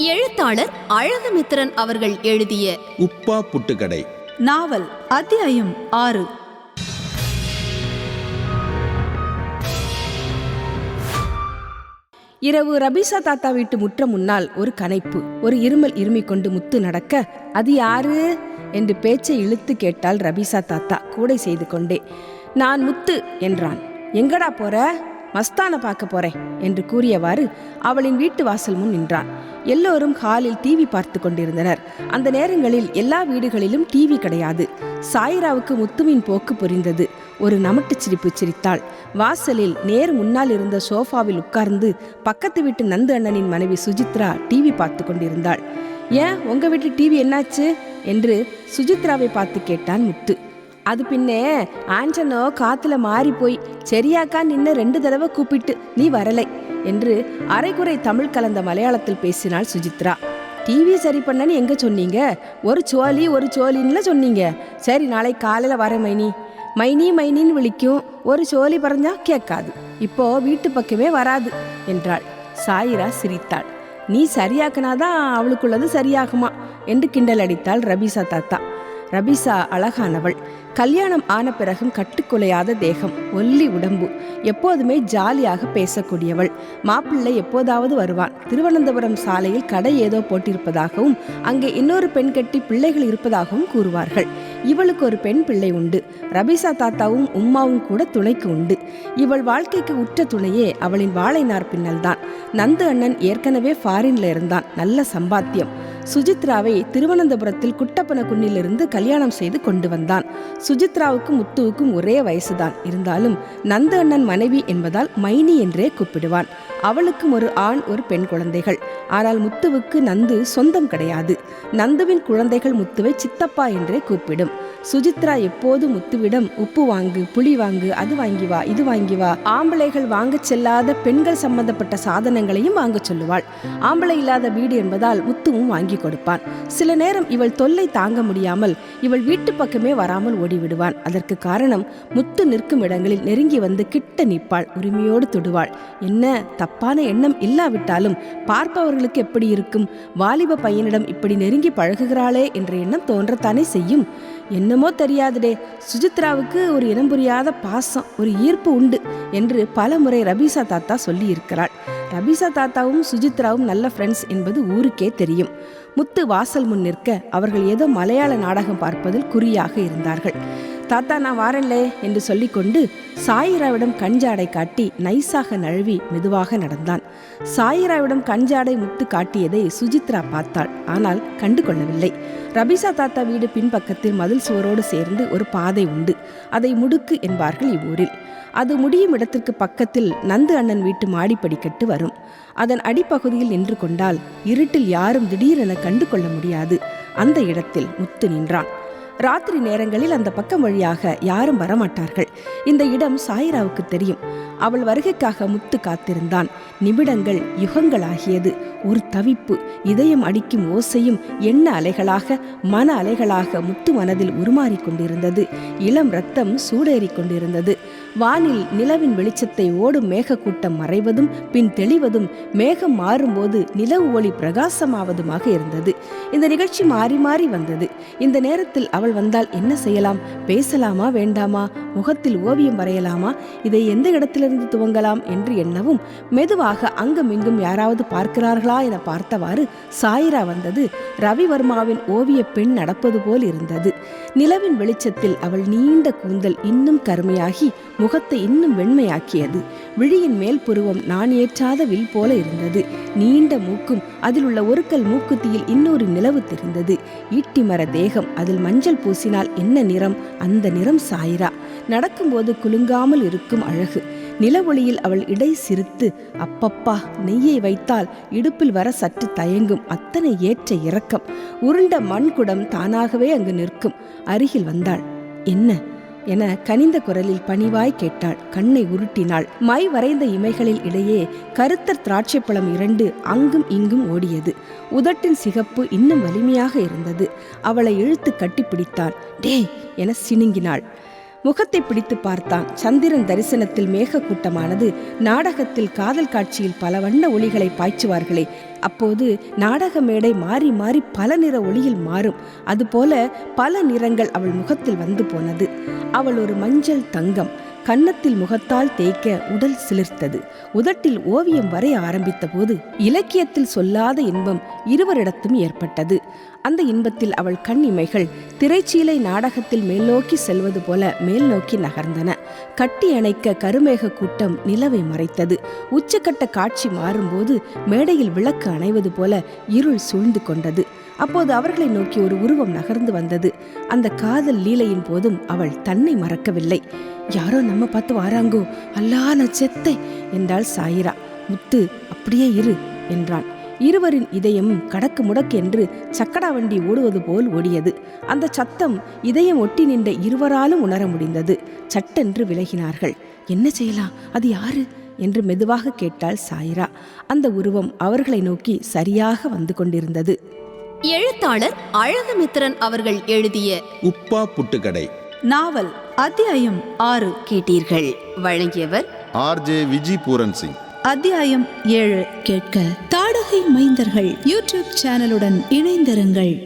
எழுத்தாளர் அழகுமித்திரன் அவர்கள் எழுதிய உப்பா புட்டுக்கடை. நாவல் அத்தியாயம் ஆறு. இரவு ரபீசா தாத்தா வீட்டு முற்றம் முன்னால் ஒரு கனைப்பு ஒரு இருமல் இருமிக் கொண்டு முத்து நடக்க அது யாரு? என்று பேச்சை இழுத்து கேட்டால் ரபீசா தாத்தா கூடை செய்து கொண்டே. நான் முத்து என்றான். எங்கடா போற? மஸ்தான பார்க்க போறேன் என்று கூறியவாறு அவளின் வீட்டு வாசல் முன் நின்றான். எல்லோரும் ஹாலில் டிவி பார்த்து கொண்டிருந்தனர். அந்த நேரங்களில் எல்லா வீடுகளிலும் டிவி கிடையாது. சாயிராவுக்கு முத்துவின் போக்கு புரிந்தது. ஒரு நமட்டுச் சிரிப்பு சிரித்தாள். வாசலில் நேர் முன்னால் இருந்த சோஃபாவில் உட்கார்ந்து பக்கத்து வீட்டு நந்து அண்ணனின் மனைவி சுஜித்ரா டிவி பார்த்து கொண்டிருந்தாள். ஏன்? உங்க வீட்டு டிவி என்னாச்சு? என்று சுஜித்ராவை பார்த்து கேட்டான் முத்து. அது பின்னே ஆஞ்சனோ காத்துல மாறி போய் சரியாக்கா நின்ன ரெண்டு தடவை கூப்பிட்டு நீ வரலை என்று அரைகுறை தமிழ் கலந்த மலையாளத்தில் பேசினாள் சுஜித்ரா. டிவி சரி பண்ணன்னு எங்க சொன்னீங்க? ஒரு சோலி ஒரு சோலின்னுல சொன்னீங்க. சரி நாளை காலையில வர மைனி. மைனி மைனின்னு விழிக்கும். ஒரு சோலி பறஞ்சா கேட்காது. இப்போ வீட்டு பக்கமே வராது என்றாள். சாயிரா சிரித்தாள். நீ சரியாக்குனாதான் அவளுக்குள்ளது சரியாகுமா? என்று கிண்டல் அடித்தாள் ரபீசா தாத்தா. ரபீசா அழகானவள். கல்யாணம் ஆன பிறகும் கட்டுக்குலையாத தேகம் ஒல்லி உடம்பு எப்போதுமே ஜாலியாக பேசக்கூடியவள். மாப்பிள்ளை எப்போதாவது வருவான். திருவனந்தபுரம் சாலையில் கடை ஏதோ போட்டிருப்பதாகவும் அங்கே இன்னொரு பெண் கட்டி பிள்ளைகள் இருப்பதாகவும் கூறுவார்கள். இவளுக்கு ஒரு பெண் பிள்ளை உண்டு. ரபீசா தாத்தாவும் உம்மாவும் கூட துணைக்கு உண்டு. இவள் வாழ்க்கைக்கு உற்ற துணையே அவளின் வாழைநார் பின்னல்தான். நந்து அண்ணன் ஏற்கனவே ஃபாரின்ல இருந்தான். நல்ல சம்பாத்தியம். சுஜித்ராவை திருவனந்தபுரத்தில் குட்டப்பன குன்னிலிருந்து கல்யாணம் செய்து கொண்டு வந்தான். சுஜித்ராவுக்கும் முத்துவுக்கும் ஒரே வயசுதான். இருந்தாலும் நந்த அண்ணன் மனைவி என்பதால் மைனி என்றே கூப்பிடுவான். அவளுக்கும் ஒரு ஆண் ஒரு பெண் குழந்தைகள். ஆனால் முத்துவுக்கு நந்து சொந்தம் கிடையாது. நந்துவின் குழந்தைகள் முத்துவை சித்தப்பா என்றே கூப்பிடும். சுஜித்ரா எப்போது முத்துவிடம் உப்பு வாங்கு புளி வாங்கு அது வாங்கி வா இது வாங்கி வா ஆம்பளைகள் வாங்க செல்லாத பெண்கள் சம்பந்தப்பட்ட சாதனங்களையும் வாங்க சொல்லுவாள். ஆம்பளை இல்லாத வீடு என்பதால் முத்துவும் வாங்கி வாங்கி கொடுப்பான். சில நேரம் இவள் தொல்லை தாங்க முடியாமல் இவள் வீட்டு பக்கமே வராமல் ஓடிவிடுவான். அதற்கு காரணம் முத்து நிற்கும் இடங்களில் நெருங்கி வந்து கிட்ட நிற்பாள் உரிமையோடு தொடுவாள். என்ன தப்பான எண்ணம் இல்லாவிட்டாலும் பார்ப்பவர்களுக்கு எப்படி இருக்கும்? வாலிப பையனிடம் இப்படி நெருங்கி பழகுகிறாளே என்ற எண்ணம் தோன்றத்தானே செய்யும்? என்னமோ தெரியாதுடே சுஜித்ராவுக்கு ஒரு இனம் புரியாத பாசம் ஒரு ஈர்ப்பு உண்டு என்று பல முறை ரபீசா தாத்தா சொல்லியிருக்கிறாள். ரபீசா தாத்தாவும் சுஜித்ராவும் நல்ல ஃப்ரெண்ட்ஸ் என்பது ஊருக்கே தெரியும். முத்து வாசல் முன் நிற்க அவர்கள் ஏதோ மலையாள நாடகம் பார்ப்பதில் குறியாக இருந்தார்கள். தாத்தா நான் வாரன்லே என்று சொல்லிக்கொண்டு சாயிராவிடம் கஞ்சாடை காட்டி நைஸாக நழுவி மெதுவாக நடந்தான். சாயிராவிடம் கஞ்சாடை முத்து காட்டியதை சுஜித்ரா பார்த்தாள். ஆனால் கண்டு கொள்ளவில்லை. ரபிசா தாத்தா வீடு பின்பக்கத்தில் மதில் சுவரோடு சேர்ந்து ஒரு பாதை உண்டு. அதை முடுக்கு என்பார்கள் இவ்வூரில். அது முடியும் இடத்திற்கு பக்கத்தில் நந்து அண்ணன் வீட்டு மாடிப்படிக்கட்டு வரும். அதன் அடிப்பகுதியில் நின்று கொண்டால் இருட்டில் யாரும் திடீரென கண்டு கொள்ள முடியாது. அந்த இடத்தில் முத்து நின்றான். ராத்திரி நேரங்களில் அந்த பக்கம் வழியாக யாரும் வரமாட்டார்கள். இந்த இடம் சாயிராவுக்கு தெரியும். அவள் வருகைக்காக முத்து காத்திருந்தான். நிமிடங்கள் யுகங்களாகியது. ஒரு தவிப்பு இதயம் அடிக்கும் ஓசையும் எண்ண அலைகளாக மன அலைகளாக முத்து மனதில் உருமாறிக் கொண்டிருந்தது. இளம் ரத்தம் சூடேறிக் கொண்டிருந்தது. வானில் நிலவின் வெளிச்சத்தை ஓடும் மேகக்கூட்டம் மறைவதும் பின் தெளிவதும் மேகம் மாறும்போது நிலவு ஒளி பிரகாசமாவதுமாக இருந்தது. இந்த நிகழ்ச்சி மாறி மாறி வந்தது. இந்த நேரத்தில் அவள் வந்தால் என்ன செய்யலாம்? பேசலாமா வேண்டாமா? முகத்தில் ஓவியம் வரையலாமா? இதை எந்த இடத்திலிருந்து துவங்கலாம் என்று எண்ணவும் மெதுவாக அங்கும் இங்கும் யாராவது பார்க்கிறார்களா என பார்த்தவாறு சாயிரா வந்தது. ரவிவர்மாவின் ஓவிய பெண் நடப்பது போல் இருந்தது. நிலவின் வெளிச்சத்தில் அவள் நீண்ட கூந்தல் இன்னும் கருமையாகி முகத்தை இன்னும் வெண்மையாக்கியது. விழியின் மேல் புருவம் நான் ஏற்றாத வில் போல இருந்தது. நீண்ட மூக்கும் அதில் உள்ள ஒரு கல் மூக்குத்தியில் இன்னொரு நிலவு தெரிந்தது. ஈட்டி மர தேகம் அதில் மஞ்சள் பூசினால் என்ன நிறம் அந்த நிறம் சாயிரா. நடக்கும்போது குலுங்காமல் இருக்கும் அழகு. நிலவொளியில் அவள் இடை சிரித்து அப்பப்பா நெய்யை வைத்தால் இடுப்பில் வர சற்று தயங்கும் அத்தனை ஏற்ற இரக்கம். உருண்ட மண்குடம் தானாகவே அங்கு நிற்கும். அருகில் வந்தாள். என்ன? என கனிந்த குரலில் பணிவாய் கேட்டாள். கண்ணை உருட்டினாள். மை வரைந்த இமைகளில் இடையே கருத்தர் திராட்சைப்பழம் இரண்டு அங்கும் இங்கும் ஓடியது. உதட்டின் சிகப்பு இன்னும் வலிமையாக இருந்தது. அவளை இழுத்து கட்டிப்பிடித்தான். டே என சினுங்கினாள். முகத்தை பிடித்து பார்த்தான். சந்திரன் தரிசனத்தில் மேக கூட்டமானது நாடகத்தில் காதல் காட்சியில் பல வண்ண ஒளிகளை பாய்ச்சுவார்களே. அப்போது நாடக மேடை மாறி மாறி பல நிற ஒளியில் மாறும். அதுபோல பல நிறங்கள் அவள் முகத்தில் வந்து போனது. அவள் ஒரு மஞ்சள் தங்கம். கன்னத்தில் முகத்தால் தேய்க்க உடல் சிலிர்த்தது. உதட்டில் ஓவியம் வரைய ஆரம்பித்த போது இலக்கியத்தில் சொல்லாத இன்பம் இருவரிடத்தும் ஏற்பட்டது. அந்த இன்பத்தில் அவள் கண் இமைகள் திரைச்சீலை நாடகத்தில் மேல்நோக்கி செல்வது போல மேல் நோக்கி நகர்ந்தன. கட்டி அணைக்க கருமேக கூட்டம் நிலவை மறைத்தது. உச்சக்கட்ட காட்சி மாறும்போது மேடையில் விளக்கு அணைவது போல இருள் சூழ்ந்து கொண்டது. அப்போது அவர்களை நோக்கி ஒரு உருவம் நகர்ந்து வந்தது. அந்த காதல் லீலையின் போதும் அவள் தன்னை மறக்கவில்லை. யாரோ நம்ம பார்த்து வாராங்கோ அல்லா நான் செத்தை! என்றாள் சாயிரா. முத்து அப்படியே இரு என்றான். இருவரின் இதயம் கடக்கு முடக்கு என்று சக்கடா வண்டி ஓடுவது போல் ஓடியது. அந்த சத்தம் இதயம் ஒட்டி நின்ற இருவராலும் உணர முடிந்தது. சட்டென்று விலகினார்கள். என்ன செய்யலாம் அது யாரு? என்று மெதுவாக கேட்டாள் சாயிரா. அந்த உருவம் அவர்களை நோக்கி சரியாக வந்து கொண்டிருந்தது. எழுத்தாளர் அழகுமித்திரன் அவர்கள் எழுதிய உப்பா புட்டுக்கடை. நாவல் அத்தியாயம் ஆறு கேட்டீர்கள். வழங்கியவர் ஆர்ஜே விஜி பூரன் சிங். அத்தியாயம் ஏழு கேட்க. தாடகை மைந்தர்கள் யூடியூப் சேனலுடன் இணைந்திருங்கள்.